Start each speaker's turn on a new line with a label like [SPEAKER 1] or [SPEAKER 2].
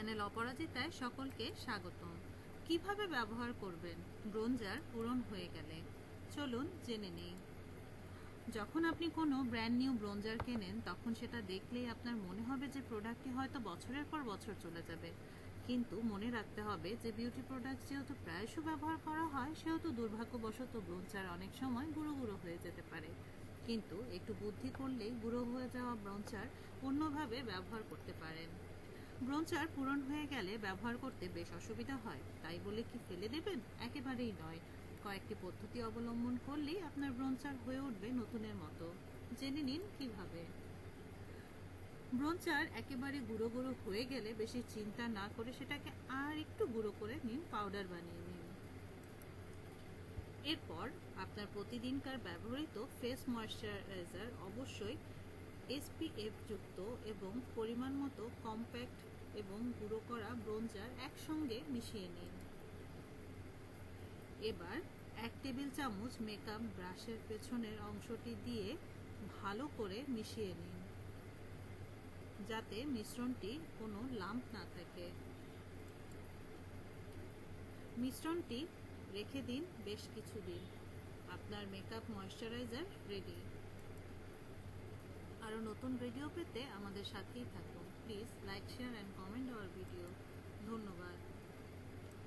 [SPEAKER 1] Channel অপরাজিতায় সকলকে স্বাগতম। কীভাবে ব্যবহার করবেন? ব্রোঞ্জার পূরণ হয়ে গেলে। চলুন জেনে নেই। যখন আপনি কোনো ব্র্যান্ড নিউ ব্রোঞ্জার কেনেন, তখন সেটা দেখলেই আপনার মনে হবে যে প্রোডাক্টটি হয়তো বছরের পর বছর চলে যাবে। কিন্তু মনে রাখতে হবে যে বিউটি প্রোডাক্ট যেহেতু প্রায়শ ব্যবহার করা হয়, সেহেতু দুর্ভাগ্যবশত ব্রোঞ্জার অনেক সময় গুঁড়ো গুঁড়ো হয়ে যেতে পারে। কিন্তু একটু বুদ্ধি করলেই গুঁড়ো হয়ে যাওয়া ব্রঞ্চার অন্যভাবে ব্যবহার করতে পারেন। ব্রঞ্চার পূরণ হয়ে গেলে ব্যবহার করতে বেশ অসুবিধা হয়। তাই বলে কি ফেলে দেবেন? একেবারেই নয়। কয়েকটি পদ্ধতি অবলম্বন করলেই আপনার ব্রঞ্চার হয়ে উঠবে নতুনের মতো। জেনে নিন কীভাবে। ব্রঞ্চার একেবারে গুঁড়ো গুঁড়ো হয়ে গেলে বেশি চিন্তা না করে সেটাকে আর একটু গুঁড়ো করে নিন, পাউডার বানিয়ে নিন। এরপর আপনার প্রতিদিনকার ব্যবহৃত ফেস ময়শ্চারাইজার অবশ্যই এসপিএফ যুক্ত এবং পরিমাণ মতো কম্প্যাক্ট এবং গুঁড়ো করা ব্রোঞ্জার একসঙ্গে মিশিয়ে নিন। এবার এক টেবিল চামচ মেকআপ ব্রাশের পেছনের অংশটি দিয়ে ভালো করে মিশিয়ে নিন, যাতে মিশ্রণটি কোনো লাম্প না থাকে। মিশ্রণটি রেখে দিন বেশ কিছুদিন। আপনার মেকআপ ময়শ্চারাইজার রেডি। আরও নতুন ভিডিও পেতে আমাদের সাথেই থাকুন। Please like share and comment our video ধন্যবাদ।